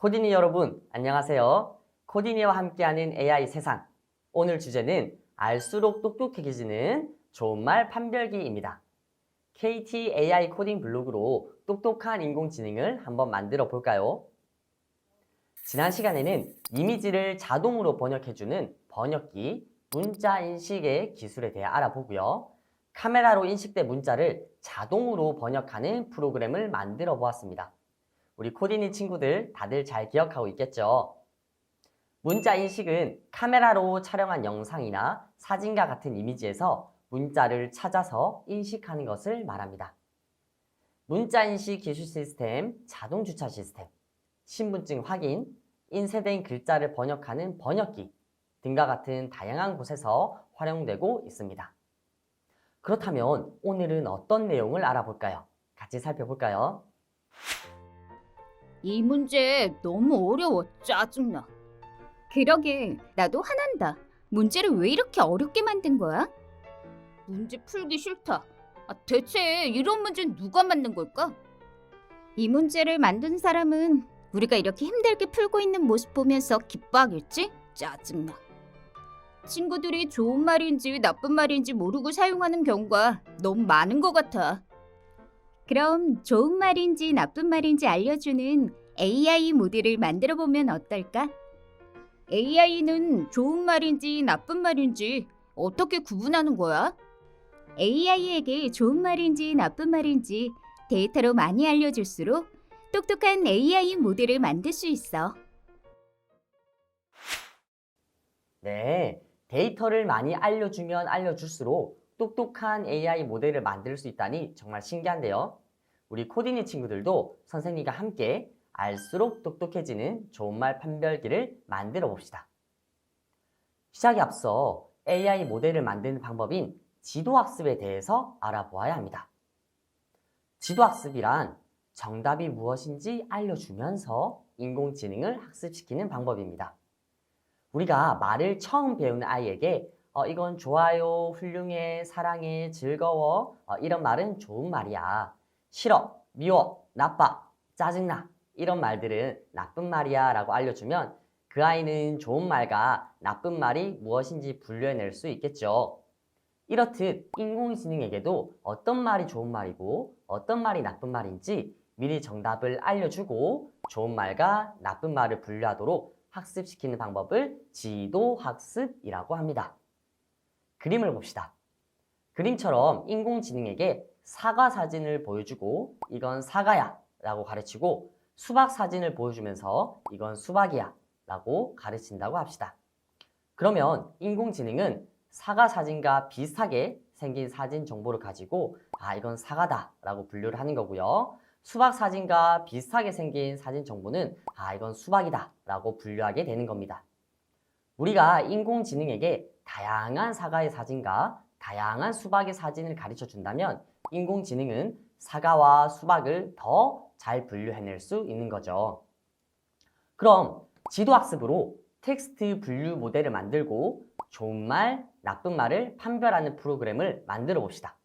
코디니 여러분, 안녕하세요. 코디니와 함께하는 AI 세상. 오늘 주제는 알수록 똑똑해지는 좋은 말 판별기입니다. KT AI 코딩 블로그로 똑똑한 인공지능을 한번 만들어 볼까요? 지난 시간에는 이미지를 자동으로 번역해주는 번역기, 문자 인식의 기술에 대해 알아보고요. 카메라로 인식된 문자를 자동으로 번역하는 프로그램을 만들어 보았습니다. 우리 코디니 친구들 다들 잘 기억하고 있겠죠? 문자 인식은 카메라로 촬영한 영상이나 사진과 같은 이미지에서 문자를 찾아서 인식하는 것을 말합니다. 문자 인식 기술 시스템, 자동 주차 시스템, 신분증 확인, 인쇄된 글자를 번역하는 번역기 등과 같은 다양한 곳에서 활용되고 있습니다. 그렇다면 오늘은 어떤 내용을 알아볼까요? 같이 살펴볼까요? 이 문제 너무 어려워. 짜증나. 그러게, 나도 화난다. 문제를 왜 이렇게 어렵게 만든 거야? 문제 풀기 싫다. 아, 대체 이런 문제는 누가 만든 걸까? 이 문제를 만든 사람은 우리가 이렇게 힘들게 풀고 있는 모습 보면서 기뻐하겠지? 짜증나. 친구들이 좋은 말인지 나쁜 말인지 모르고 사용하는 경우가 너무 많은 것 같아. 그럼 좋은 말인지 나쁜 말인지 알려주는 AI 모델을 만들어 보면 어떨까? AI는 좋은 말인지 나쁜 말인지 어떻게 구분하는 거야? AI에게 좋은 말인지 나쁜 말인지 데이터로 많이 알려줄수록 똑똑한 AI 모델을 만들 수 있어. 네, 데이터를 많이 알려주면 알려줄수록 똑똑한 AI 모델을 만들 수 있다니 정말 신기한데요. 우리 코디니 친구들도 선생님과 함께 알수록 똑똑해지는 좋은 말 판별기를 만들어 봅시다. 시작에 앞서 AI 모델을 만드는 방법인 지도학습에 대해서 알아보아야 합니다. 지도학습이란 정답이 무엇인지 알려주면서 인공지능을 학습시키는 방법입니다. 우리가 말을 처음 배우는 아이에게 어, 이건 좋아요, 훌륭해, 사랑해, 즐거워 어, 이런 말은 좋은 말이야. 싫어, 미워, 나빠, 짜증나 이런 말들은 나쁜 말이야 라고 알려주면 그 아이는 좋은 말과 나쁜 말이 무엇인지 분류해낼 수 있겠죠. 이렇듯 인공지능에게도 어떤 말이 좋은 말이고 어떤 말이 나쁜 말인지 미리 정답을 알려주고 좋은 말과 나쁜 말을 분류하도록 학습시키는 방법을 지도학습이라고 합니다. 그림을 봅시다. 그림처럼 인공지능에게 사과 사진을 보여주고 이건 사과야 라고 가르치고 수박 사진을 보여주면서 이건 수박이야 라고 가르친다고 합시다. 그러면 인공지능은 사과 사진과 비슷하게 생긴 사진 정보를 가지고 아 이건 사과다 라고 분류를 하는 거고요. 수박 사진과 비슷하게 생긴 사진 정보는 아 이건 수박이다 라고 분류하게 되는 겁니다. 우리가 인공지능에게 다양한 사과의 사진과 다양한 수박의 사진을 가르쳐 준다면 인공지능은 사과와 수박을 더 잘 분류해낼 수 있는 거죠. 그럼 지도학습으로 텍스트 분류 모델을 만들고 좋은 말, 나쁜 말을 판별하는 프로그램을 만들어 봅시다.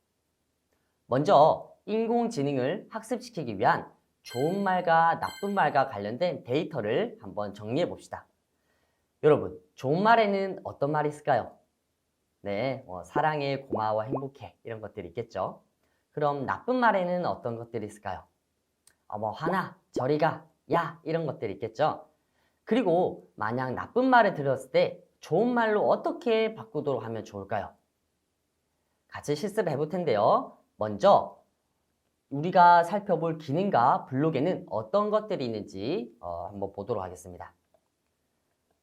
먼저 인공지능을 학습시키기 위한 좋은 말과 나쁜 말과 관련된 데이터를 한번 정리해 봅시다. 여러분, 좋은 말에는 어떤 말이 있을까요? 네, 뭐 사랑해, 고마워, 행복해 이런 것들이 있겠죠. 그럼 나쁜 말에는 어떤 것들이 있을까요? 어, 뭐 화나, 저리 가, 야 이런 것들이 있겠죠. 그리고 만약 나쁜 말을 들었을 때 좋은 말로 어떻게 바꾸도록 하면 좋을까요? 같이 실습을 해볼 텐데요. 먼저 우리가 살펴볼 기능과 블록에는 어떤 것들이 있는지 어, 한번 보도록 하겠습니다.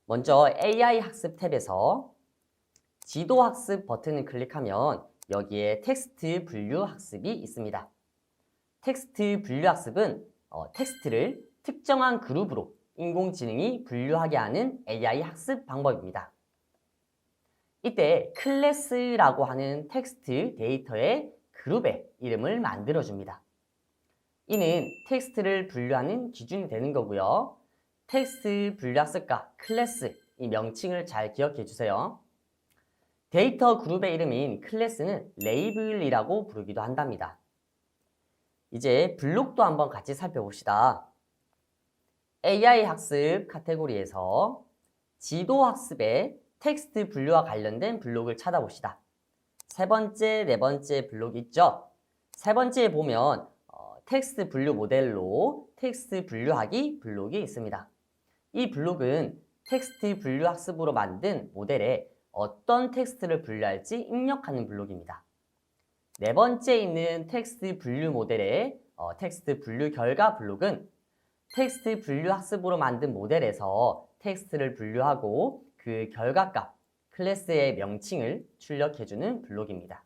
먼저 AI 학습 탭에서 지도 학습 버튼을 클릭하면 여기에 텍스트 분류 학습이 있습니다. 텍스트 분류 학습은 어, 텍스트를 특정한 그룹으로 인공지능이 분류하게 하는 AI 학습 방법입니다. 이때 클래스라고 하는 텍스트 데이터의 그룹의 이름을 만들어줍니다. 이는 텍스트를 분류하는 기준이 되는 거고요. 텍스트 분류 학습과 클래스 이 명칭을 잘 기억해 주세요. 데이터 그룹의 이름인 클래스는 레이블이라고 부르기도 한답니다. 이제 블록도 한번 같이 살펴봅시다. AI 학습 카테고리에서 지도 학습의 텍스트 분류와 관련된 블록을 찾아봅시다. 세 번째, 네 번째 블록 있죠? 세 번째에 보면 어, 텍스트 분류 모델로 텍스트 분류하기 블록이 있습니다. 이 블록은 텍스트 분류 학습으로 만든 모델에 어떤 텍스트를 분류할지 입력하는 블록입니다. 네 번째 있는 텍스트 분류 모델의 어, 텍스트 분류 결과 블록은 텍스트 분류 학습으로 만든 모델에서 텍스트를 분류하고 그 결과값, 클래스의 명칭을 출력해주는 블록입니다.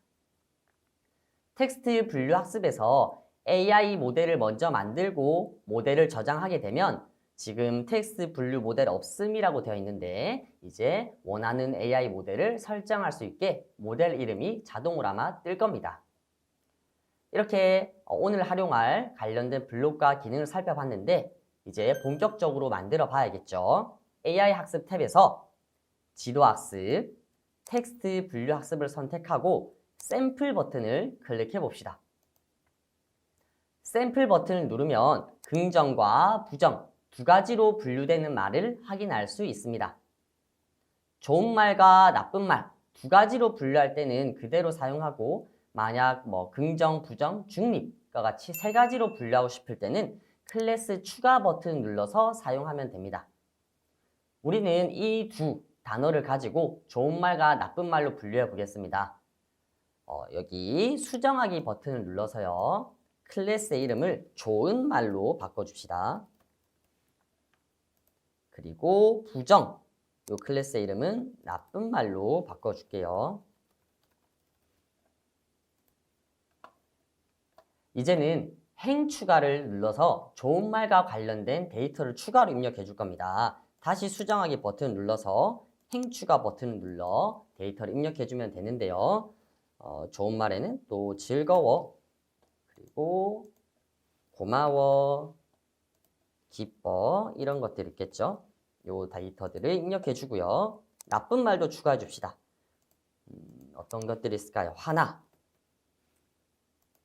텍스트 분류 학습에서 AI 모델을 먼저 만들고 모델을 저장하게 되면 지금 텍스트 분류 모델 없음이라고 되어 있는데 이제 원하는 AI 모델을 설정할 수 있게 모델 이름이 자동으로 아마 뜰 겁니다. 이렇게 오늘 활용할 관련된 블록과 기능을 살펴봤는데 이제 본격적으로 만들어 봐야겠죠. AI 학습 탭에서 지도 학습, 텍스트 분류 학습을 선택하고 샘플 버튼을 클릭해 봅시다. 샘플 버튼을 누르면 긍정과 부정 두 가지로 분류되는 말을 확인할 수 있습니다. 좋은 말과 나쁜 말 두 가지로 분류할 때는 그대로 사용하고 만약 뭐 긍정, 부정, 중립과 같이 세 가지로 분류하고 싶을 때는 클래스 추가 버튼 눌러서 사용하면 됩니다. 우리는 이 두 단어를 가지고 좋은 말과 나쁜 말로 분류해 보겠습니다. 어, 여기 수정하기 버튼을 눌러서요. 클래스의 이름을 좋은 말로 바꿔줍시다. 그리고 부정, 이 클래스의 이름은 나쁜 말로 바꿔줄게요. 이제는 행 추가를 눌러서 좋은 말과 관련된 데이터를 추가로 입력해 줄 겁니다. 다시 수정하기 버튼 눌러서 행 추가 버튼을 눌러 데이터를 입력해 주면 되는데요. 어, 좋은 말에는 또 즐거워, 그리고 고마워, 기뻐 이런 것들 있겠죠. 요 데이터들을 입력해 주고요. 나쁜 말도 추가해 줍시다. 음, 어떤 것들이 있을까요? 화나,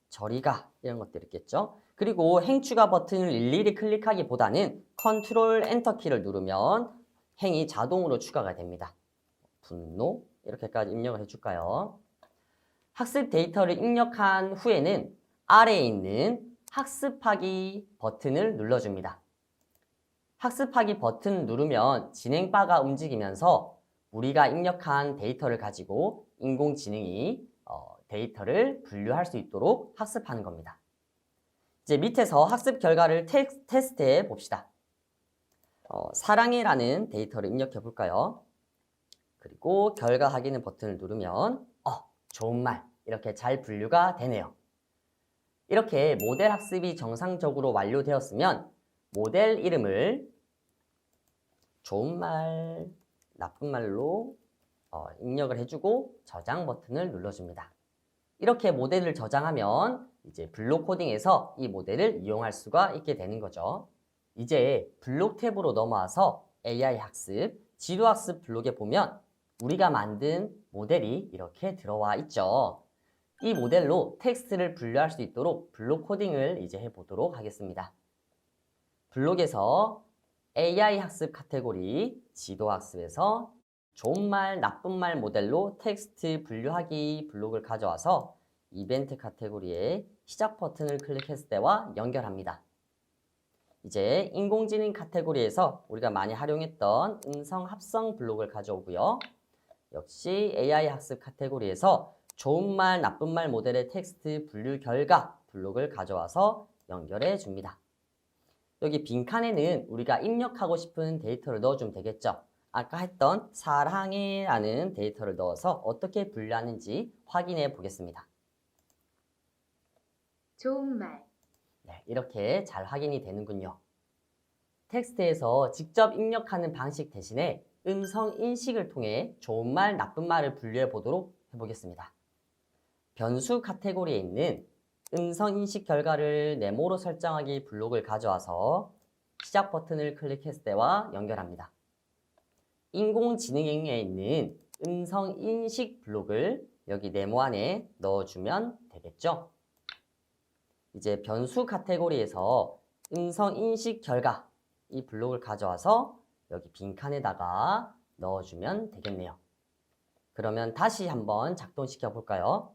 저리가 이런 것들 있겠죠. 그리고 행 추가 버튼을 일일이 클릭하기보다는 컨트롤 엔터 키를 누르면 행이 자동으로 추가가 됩니다. 분노 이렇게까지 입력을 해줄까요? 학습 데이터를 입력한 후에는 아래에 있는 학습하기 버튼을 눌러줍니다. 학습하기 버튼을 누르면 진행바가 움직이면서 우리가 입력한 데이터를 가지고 인공지능이 어, 데이터를 분류할 수 있도록 학습하는 겁니다. 이제 밑에서 학습 결과를 테, 테스트해 봅시다. 어, 사랑해라는 데이터를 입력해 볼까요? 그리고 결과 확인의 버튼을 누르면 어, 좋은 말 이렇게 잘 분류가 되네요. 이렇게 모델 학습이 정상적으로 완료되었으면 모델 이름을 좋은 말, 나쁜 말로 어, 입력을 해주고 저장 버튼을 눌러줍니다. 이렇게 모델을 저장하면 이제 블록 코딩에서 이 모델을 이용할 수가 있게 되는 거죠. 이제 블록 탭으로 넘어와서 AI 학습, 지도 학습 블록에 보면 우리가 만든 모델이 이렇게 들어와 있죠. 이 모델로 텍스트를 분류할 수 있도록 블록 코딩을 이제 해보도록 하겠습니다. 블록에서 AI 학습 카테고리 지도 학습에서 좋은 말, 나쁜 말 모델로 텍스트 분류하기 블록을 가져와서 이벤트 카테고리에 시작 버튼을 클릭했을 때와 연결합니다. 이제 인공지능 카테고리에서 우리가 많이 활용했던 음성 합성 블록을 가져오고요. 역시 AI 학습 카테고리에서 좋은 말, 나쁜 말 모델의 텍스트 분류 결과 블록을 가져와서 연결해 줍니다. 여기 빈칸에는 우리가 입력하고 싶은 데이터를 넣어주면 되겠죠. 아까 했던 사랑해 라는 데이터를 넣어서 어떻게 분류하는지 확인해 보겠습니다. 좋은 말. 네, 이렇게 잘 확인이 되는군요. 텍스트에서 직접 입력하는 방식 대신에 음성 인식을 통해 좋은 말, 나쁜 말을 분류해 보도록 해보겠습니다. 변수 카테고리에 있는 음성 인식 결과를 네모로 설정하기 블록을 가져와서 시작 버튼을 클릭했을 때와 연결합니다. 인공지능에 있는 음성 인식 블록을 여기 네모 안에 넣어주면 되겠죠. 이제 변수 카테고리에서 음성 인식 결과 이 블록을 가져와서 여기 빈칸에다가 넣어주면 되겠네요. 그러면 다시 한번 작동시켜 볼까요?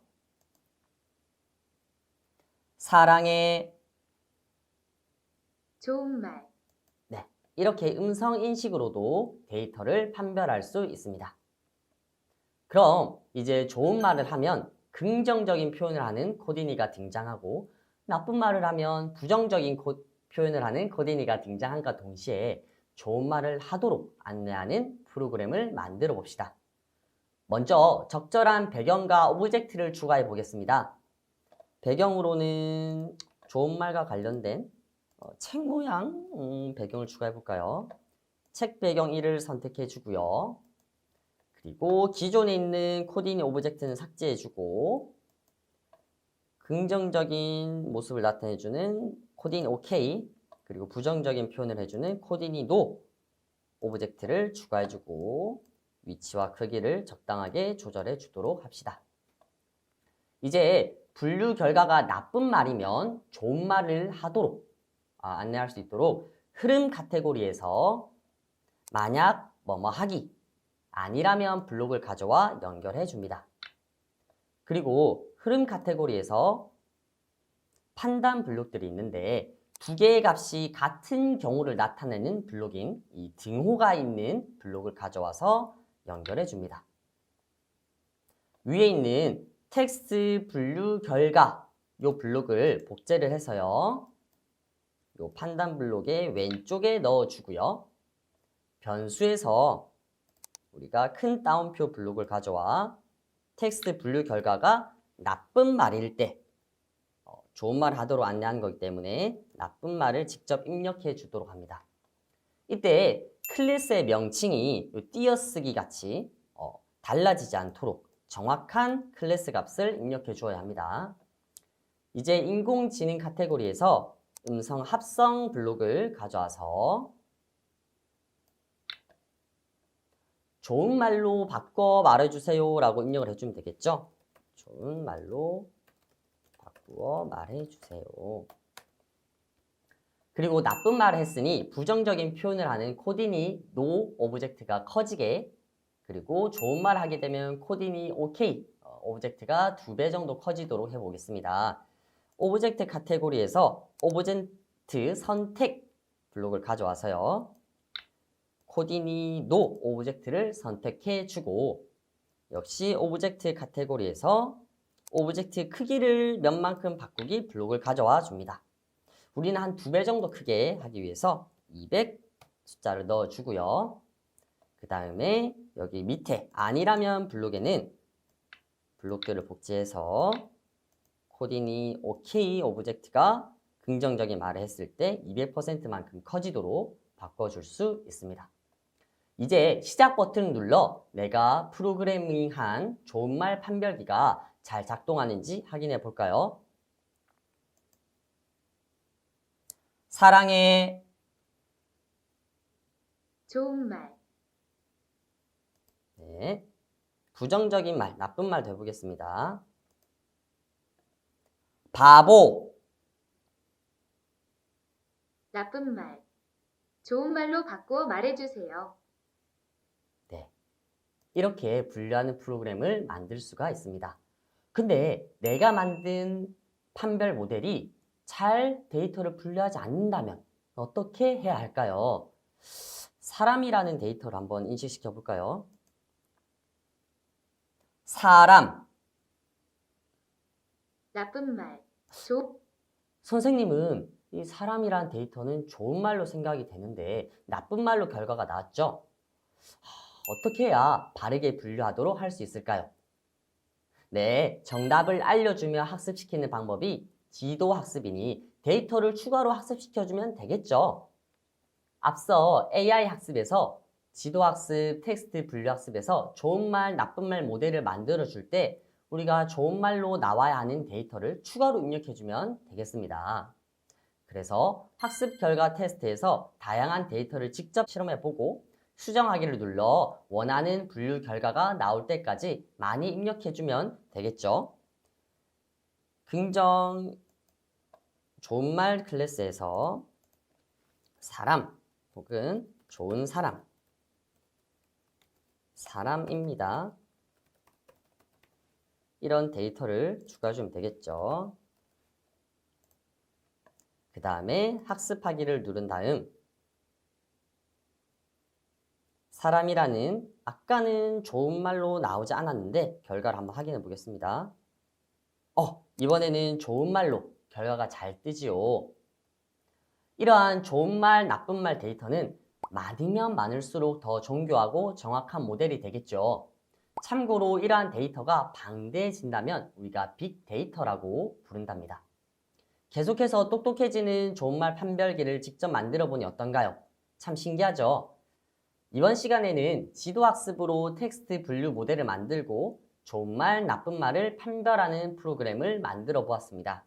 사랑해 좋은 말. 이렇게 음성 인식으로도 데이터를 판별할 수 있습니다. 그럼 이제 좋은 말을 하면 긍정적인 표현을 하는 코디니가 등장하고 나쁜 말을 하면 부정적인 코- 표현을 하는 코디니가 등장한과 동시에 좋은 말을 하도록 안내하는 프로그램을 만들어 봅시다. 먼저 적절한 배경과 오브젝트를 추가해 보겠습니다. 배경으로는 좋은 말과 관련된 어, 책 모양 음, 배경을 추가해 볼까요? 책 배경 1을 선택해 주고요. 그리고 기존에 있는 코디니 오브젝트는 삭제해 주고 긍정적인 모습을 나타내 주는 코디니 OK 그리고 부정적인 표현을 해주는 코디니 NO 오브젝트를 추가해 주고 위치와 크기를 적당하게 조절해 주도록 합시다. 이제 분류 결과가 나쁜 말이면 좋은 말을 하도록 아, 안내할 수 있도록 흐름 카테고리에서 만약 뭐뭐 하기 아니라면 블록을 가져와 연결해 줍니다. 그리고 흐름 카테고리에서 판단 블록들이 있는데 두 개의 값이 같은 경우를 나타내는 블록인 이 등호가 있는 블록을 가져와서 연결해 줍니다. 위에 있는 텍스트 분류 결과 요 블록을 복제를 해서요. 요 판단 블록의 왼쪽에 넣어주고요. 변수에서 우리가 큰 따옴표 블록을 가져와 텍스트 분류 결과가 나쁜 말일 때 어, 좋은 말 하도록 안내하는 거기 때문에 나쁜 말을 직접 입력해 주도록 합니다. 이때 클래스의 명칭이 요 띄어쓰기 같이 어, 달라지지 않도록 정확한 클래스 값을 입력해 주어야 합니다. 이제 인공지능 카테고리에서 음성 합성 블록을 가져와서 좋은 말로 바꿔 말해주세요 라고 입력을 해주면 되겠죠? 좋은 말로 바꾸어 말해주세요. 그리고 나쁜 말을 했으니 부정적인 표현을 하는 코디니 no 오브젝트가 커지게 그리고 좋은 말 하게 되면 코디니 OK 어, 오브젝트가 두 배 정도 커지도록 해보겠습니다. 오브젝트 카테고리에서 오브젝트 선택 블록을 가져와서요. 코디니 노 오브젝트를 선택해 주고 역시 오브젝트 카테고리에서 오브젝트 크기를 몇만큼 바꾸기 블록을 가져와 줍니다. 우리는 한 두 배 정도 크게 하기 위해서 200 숫자를 넣어 주고요. 그 다음에 여기 밑에 아니라면 블록에는 블록들을 복제해서 코디니 OK 오브젝트가 긍정적인 말을 했을 때 200%만큼 커지도록 바꿔줄 수 있습니다. 이제 시작 버튼을 눌러 내가 프로그래밍한 좋은 말 판별기가 잘 작동하는지 확인해 볼까요? 사랑해. 좋은 말. 네. 부정적인 말, 나쁜 말 돼보겠습니다. 바보. 나쁜 말. 좋은 말로 바꾸어 말해주세요. 이렇게 분류하는 프로그램을 만들 수가 있습니다. 근데 내가 만든 판별 모델이 잘 데이터를 분류하지 않는다면 어떻게 해야 할까요? 사람이라는 데이터를 한번 인식시켜 볼까요? 사람. 나쁜 말. 조, 선생님은 이 사람이라는 데이터는 좋은 말로 생각이 되는데 나쁜 말로 결과가 나왔죠? 하, 어떻게 해야 바르게 분류하도록 할 수 있을까요? 네, 정답을 알려주며 학습시키는 방법이 지도 학습이니 데이터를 추가로 학습시켜주면 되겠죠. 앞서 AI 학습에서 지도학습, 텍스트 분류학습에서 좋은 말, 나쁜 말 모델을 만들어줄 때 우리가 좋은 말로 나와야 하는 데이터를 추가로 입력해주면 되겠습니다. 그래서 학습 결과 테스트에서 다양한 데이터를 직접 실험해보고 수정하기를 눌러 원하는 분류 결과가 나올 때까지 많이 입력해주면 되겠죠. 긍정 좋은 말 클래스에서 사람 혹은 좋은 사람, 사람입니다. 이런 데이터를 추가해주면 되겠죠. 그 다음에 학습하기를 누른 다음 사람이라는 아까는 좋은 말로 나오지 않았는데 결과를 한번 확인해 보겠습니다. 어, 이번에는 좋은 말로 결과가 잘 뜨지요. 이러한 좋은 말, 나쁜 말 데이터는 많으면 많을수록 더 정교하고 정확한 모델이 되겠죠. 참고로 이러한 데이터가 방대해진다면 우리가 빅데이터라고 부른답니다. 계속해서 똑똑해지는 좋은 말 판별기를 직접 만들어 보니 어떤가요? 참 신기하죠? 이번 시간에는 지도학습으로 텍스트 분류 모델을 만들고 좋은 말, 나쁜 말을 판별하는 프로그램을 만들어 보았습니다.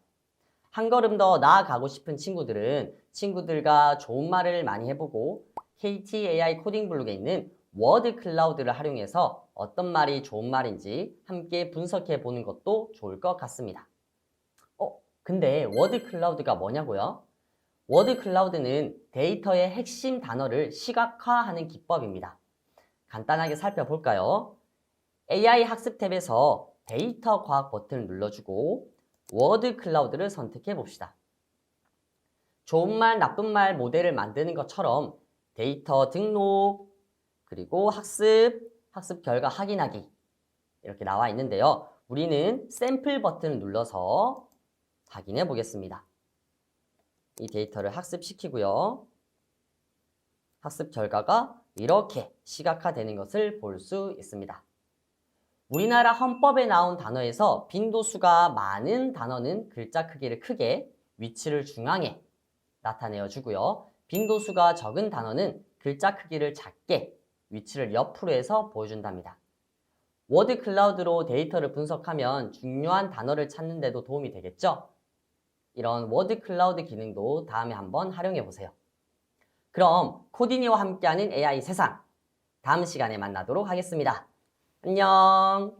한 걸음 더 나아가고 싶은 친구들은 친구들과 좋은 말을 많이 해보고 KTAI 코딩 블록에 있는 워드 클라우드를 활용해서 어떤 말이 좋은 말인지 함께 분석해 보는 것도 좋을 것 같습니다. 어, 근데 워드 클라우드가 뭐냐고요? 워드 클라우드는 데이터의 핵심 단어를 시각화하는 기법입니다. 간단하게 살펴볼까요? AI 학습 탭에서 데이터 과학 버튼을 눌러주고 워드 클라우드를 선택해 봅시다. 좋은 말, 나쁜 말 모델을 만드는 것처럼 데이터 등록, 그리고 학습, 학습 결과 확인하기 이렇게 나와 있는데요. 우리는 샘플 버튼을 눌러서 확인해 보겠습니다. 이 데이터를 학습시키고요. 학습 결과가 이렇게 시각화되는 것을 볼 수 있습니다. 우리나라 헌법에 나온 단어에서 빈도수가 많은 단어는 글자 크기를 크게, 위치를 중앙에 나타내어 주고요. 빈도수가 적은 단어는 글자 크기를 작게, 위치를 옆으로 해서 보여준답니다. 워드 클라우드로 데이터를 분석하면 중요한 단어를 찾는 데도 도움이 되겠죠? 이런 워드 클라우드 기능도 다음에 한번 활용해 보세요. 그럼 코디니와 함께하는 AI 세상 다음 시간에 만나도록 하겠습니다. 안녕!